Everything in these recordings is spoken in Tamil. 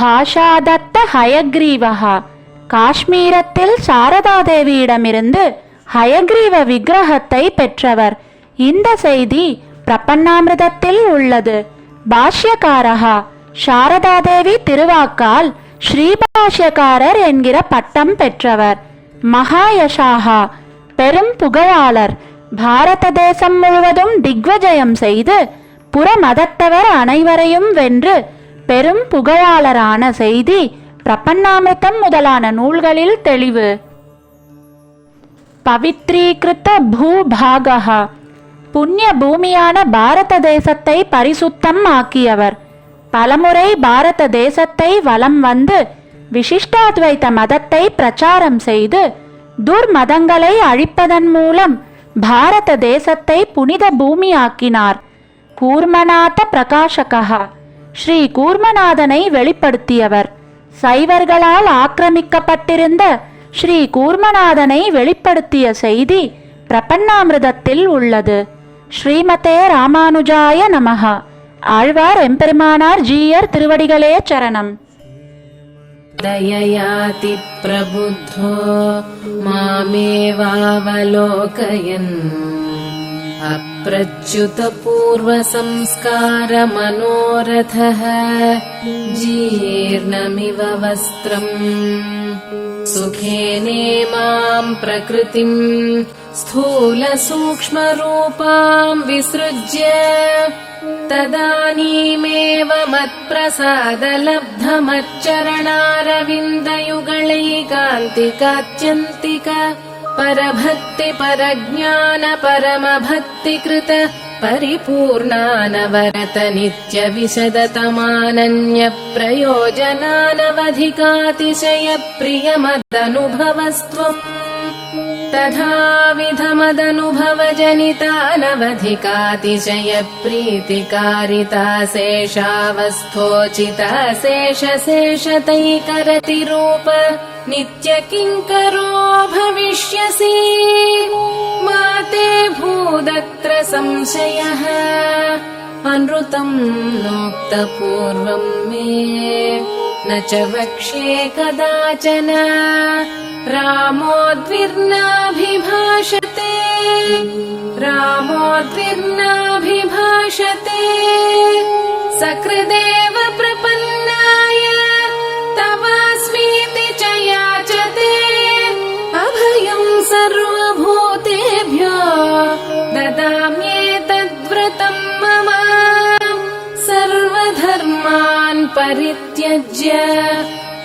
பாஷாதத்த ஹயக்ரீவகா காஷ்மீரத்தில் சாரதாதேவியிடமிருந்து ஹயக்ரீவ விக்கிரகத்தை பெற்றவர். இந்த செய்தி பிரபன்னாமிரதத்தில் உள்ளது. பாஷ்யகாரஹா சாரதாதேவி திருவாக்கால் ஸ்ரீபாஷ்யக்காரர் என்கிற பட்டம் பெற்றவர். மகாயஷாகா பெரும் புகழாளர். பாரத தேசம் முழுவதும் திக்வஜயம் செய்து புறமதத்தவர் அனைவரையும் வென்று பெரும் புகழாளரான செய்தி பிரபன்னாமிர்தம் முதலான நூல்களில் தெளிவு. பவித்ரீகிருத்த பூபாகா புண்ணிய பூமியான பாரத தேசத்தை பரிசுத்தம் ஆக்கியவர். பலமுறை பாரத தேசத்தை வலம் வந்து விசிஷ்டாத்வைத மதத்தை பிரச்சாரம் செய்து துர்மதங்களை அழிப்பதன் மூலம் பாரத தேசத்தை புனித பூமியாக்கினார். கூர்மநாத பிரகாஷகா ஸ்ரீ கூர்மநாதனை வெளிப்படுத்தியவர் சைவர்களால் ஆக்கிரமிக்கப்பட்டிருந்த ஸ்ரீ கூர்மநாதனை வெளிப்படுத்திய செய்தி பிரபன்னாமிர்தத்தில் உள்ளது ஸ்ரீமதே ராமானுஜாய நமஹா ஆழ்வார் எம்பெருமானார் ஜீயர் திருவடிகளே சரணம் दययाति प्रबुद्धो मामेवावलोकयन् अप्रच्युतपूर्वसंस्कारमनोरथः जीर्णमिव वस्त्रम् सुखेनेमाम् प्रकृतिम् स्थूलसूक्ष्मरूपाम् विसृज्य तदानीमेव मत्प्रसादलब्धमच्चरणारविन्दयुगलैकान्तिकात्यन्तिक परभक्ति परज्ञान परमभक्तिकृत परिपूर्णानवरत नित्यविशदतमानन्यप्रयोजनानवधिकातिशय तथाविधमदनुभवजनितानवधिकातिशयप्रीतिकारिता शेषावस्थोचिता शेष शेषतैकरति रूप नित्य किङ्करो भविष्यसि? माते भूदत्र संशयः। अनृतम् लोक्त पूर्वम् मे। न च वक्ष्ये कदाचन। रामोद्विर्नाभिभाषते रामोद्विर्नाभिभाषते सकृदेव प्रपन्नाय तवास्मीति च याचते। अभयम् सर्वभूतेभ्यो ददाम्येतद्व्रतम् मम। सर्वधर्मान् परित्यज्य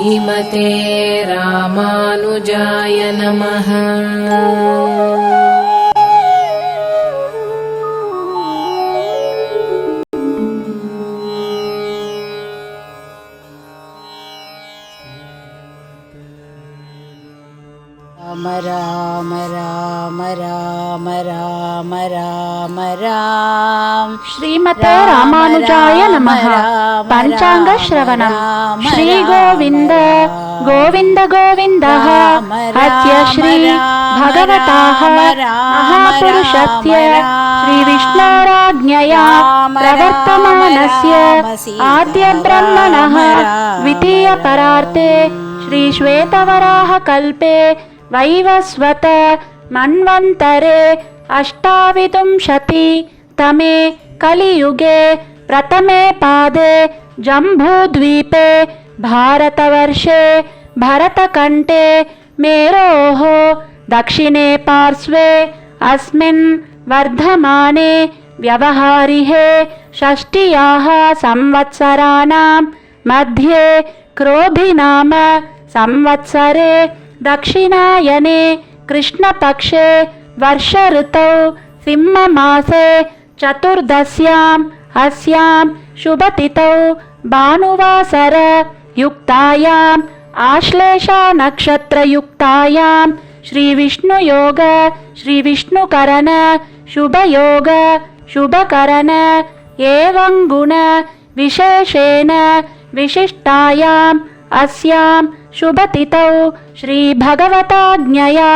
श्रीमते रामानुजाय नमः राम राम राम राम राम राम राम श्रीमते रामानुजाय नमः पञ्चाङ्गश्रवण श्रीगोविन्द गोविन्द गोविन्दः अद्य श्री भगवताः महापुरुषस्य श्रीविष्णोराज्ञया प्रवर्तमानस्य आद्यब्रह्मणः द्वितीयपरार्थे श्रीश्वेतवराहकल्पे वैवस्वत मन्वन्तरे अष्टाविंशति तमे कलियुगे प्रथमे पादे जम्बूद्वीपे भारतवर्षे भरतकण्ठे मेरोः दक्षिणे पार्श्वे अस्मिन् वर्धमाने व्यवहारिहे षष्ट्याः संवत्सराणां मध्ये क्रोधिनाम संवत्सरे दक्षिणायने कृष्णपक्षे वर्षऋतौ सिंहमासे चतुर्दश्याम् अस्यां शुभतिथौ भानुवासर युक्तायाम् आश्लेषानक्षत्रयुक्तायां श्रीविष्णुयोग श्रीविष्णुकरण शुभयोग शुभकरण एवं गुण विशेषेण विशिष्टायाम् अस्यां शुभतिथौ श्रीभगवताज्ञया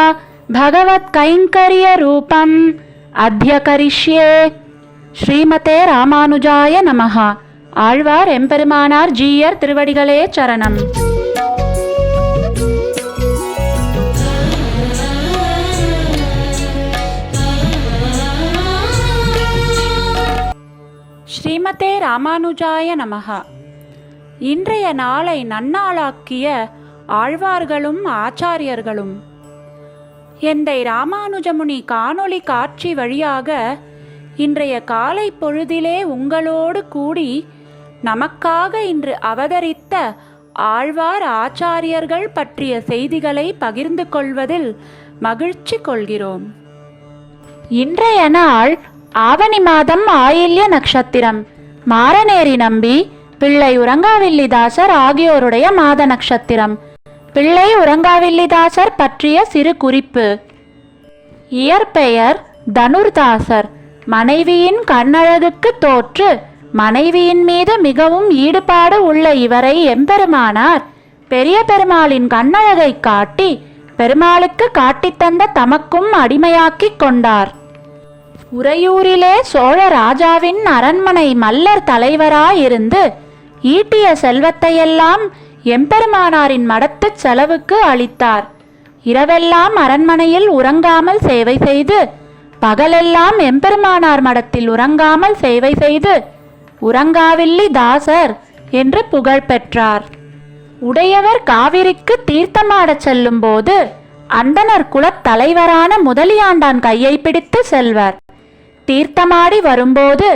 भगवत्कैङ्कर्यरूपम् अद्य करिष्ये ஸ்ரீமதே ராமானுஜாய நமஹ ஆழ்வார் எம்பெருமானார் ஜீயர் திருவடிகளே சரணம் ஸ்ரீமதே ராமானுஜாய நமஹ இன்றைய நாளை நன்னாளாக்கிய ஆழ்வார்களும் ஆச்சாரியர்களும். எந்தை ராமானுஜமுனி காணொளி காட்சி வழியாக இன்றைய காலை பொழுதிலே உங்களோடு கூடி நமக்காக இன்று அவதரித்த ஆழ்வார் ஆச்சாரியர்கள் பற்றிய செய்திகளை பகிர்ந்து கொள்வதில் மகிழ்ச்சி கொள்கிறோம். இன்றைய நாள் ஆவணி மாதம் ஆயில்ய நட்சத்திரம் மாரநேரி நம்பி பிள்ளை உறங்காவில்லிதாசர் ஆகியோருடைய மாத நட்சத்திரம் பிள்ளை உறங்காவில்லிதாசர் பற்றிய சிறு குறிப்பு. இயற்பெயர் தனுர்தாசர். மனைவியின் கண்ணழகுக்கு தோற்று மனைவியின் மீது மிகவும் ஈடுபாடு உள்ள இவரை எம்பெருமானார் பெரிய பெருமாளின் கண்ணழகை காட்டி பெருமாளுக்கு காட்டித்தந்த தமக்கும் அடிமையாக்கிக் கொண்டார். உறையூரிலே சோழ ராஜாவின் அரண்மனை மல்லர் தலைவராயிருந்து ஈட்டிய செல்வத்தையெல்லாம் எம்பெருமானாரின் மடத்துச் செலவுக்கு அளித்தார். இரவெல்லாம் அரண்மனையில் உறங்காமல் சேவை செய்து பகலெல்லாம் எம்பெருமானார் மடத்தில் உறங்காமல் சேவை செய்து உறங்காவில்லி தாசர் என்று புகழ் பெற்றார். உடையவர் காவிரிக்கு தீர்த்தமாடச் செல்லும்போது அந்தனர் குலத் தலைவரான முதலியாண்டான் கையை பிடித்து செல்வர். தீர்த்தமாடி வரும்போது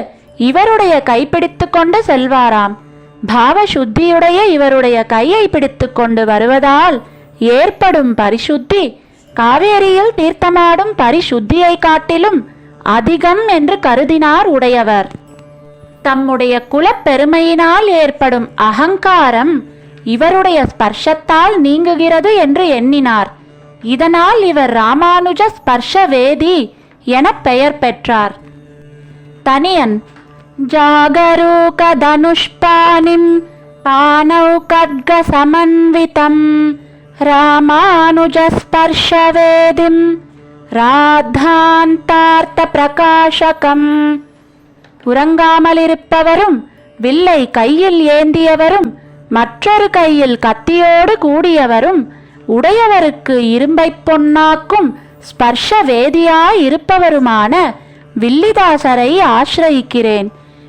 இவருடைய கைப்பிடித்து கொண்டு செல்வாராம். பாவசுத்தியுடைய இவருடைய கையை பிடித்து கொண்டு வருவதால் ஏற்படும் பரிசுத்தி காவேரியில் தீர்த்தமாடும் பரிசுத்தியை காட்டிலும் அதிகம் என்று கருதினார் உடையவர். தம்முடைய குலப்பெருமையினால் ஏற்படும் அகங்காரம் இவருடைய ஸ்பர்ஷத்தால் நீங்குகிறது என்று எண்ணினார். இதனால் இவர் ராமானுஜ ஸ்பர்ஷ வேதி என பெயர் பெற்றார். தனியன் जागरूकधनुष्पाणिं தனுஷ்பாணிம் பானௌ கட்க சமன்விதம் ராமானுஜ உறங்காமலிருப்பவரும் வில்லை கையில் ஏந்தியவரும் மற்றொரு கையில் கத்தியோடு கூடியவரும் உடையவருக்கு இரும்பைப் பொன்னாக்கும் ஸ்பர்ஷ வேதியாய் இருப்பவருமான வில்லிதாசரை ஆசிரயிக்கிறேன்.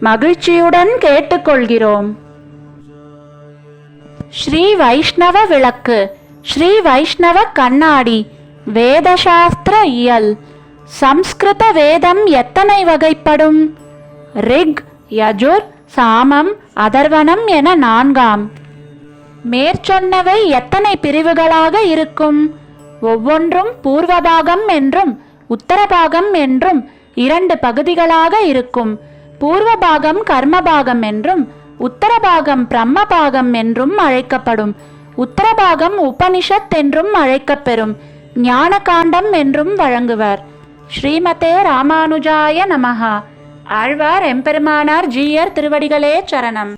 மகிழ்ச்சியுடன் கேட்டுக்கொள்கிறோம். ஸ்ரீ வைஷ்ணவ விளக்கு ஸ்ரீ வைஷ்ணவ கண்ணாடி வேதசாஸ்திர இயல் சம்ஸ்கிருத வேதம் எத்தனை வகைப்படும்? ரிக் யஜுர் சாமம் அதர்வனம் என நான்காம். மேற்சொன்னவை எத்தனை பிரிவுகளாக இருக்கும்? ஒவ்வொன்றும் பூர்வபாகம் என்றும் உத்தரபாகம் என்றும் இரண்டு பகுதிகளாக இருக்கும். பூர்வபாகம் கர்மபாகம் என்றும் உத்தரபாகம் பிரம்மபாகம் என்றும் அழைக்கப்படும். உத்தரபாகம் உபனிஷத் என்றும் அழைக்கப்பெறும். ஞானகாண்டம் என்றும் வழங்குவர். ஸ்ரீமதே ராமானுஜாய நமஹா. ஆழ்வார் எம்பெருமானார் ஜீயர் திருவடிகளே சரணம்.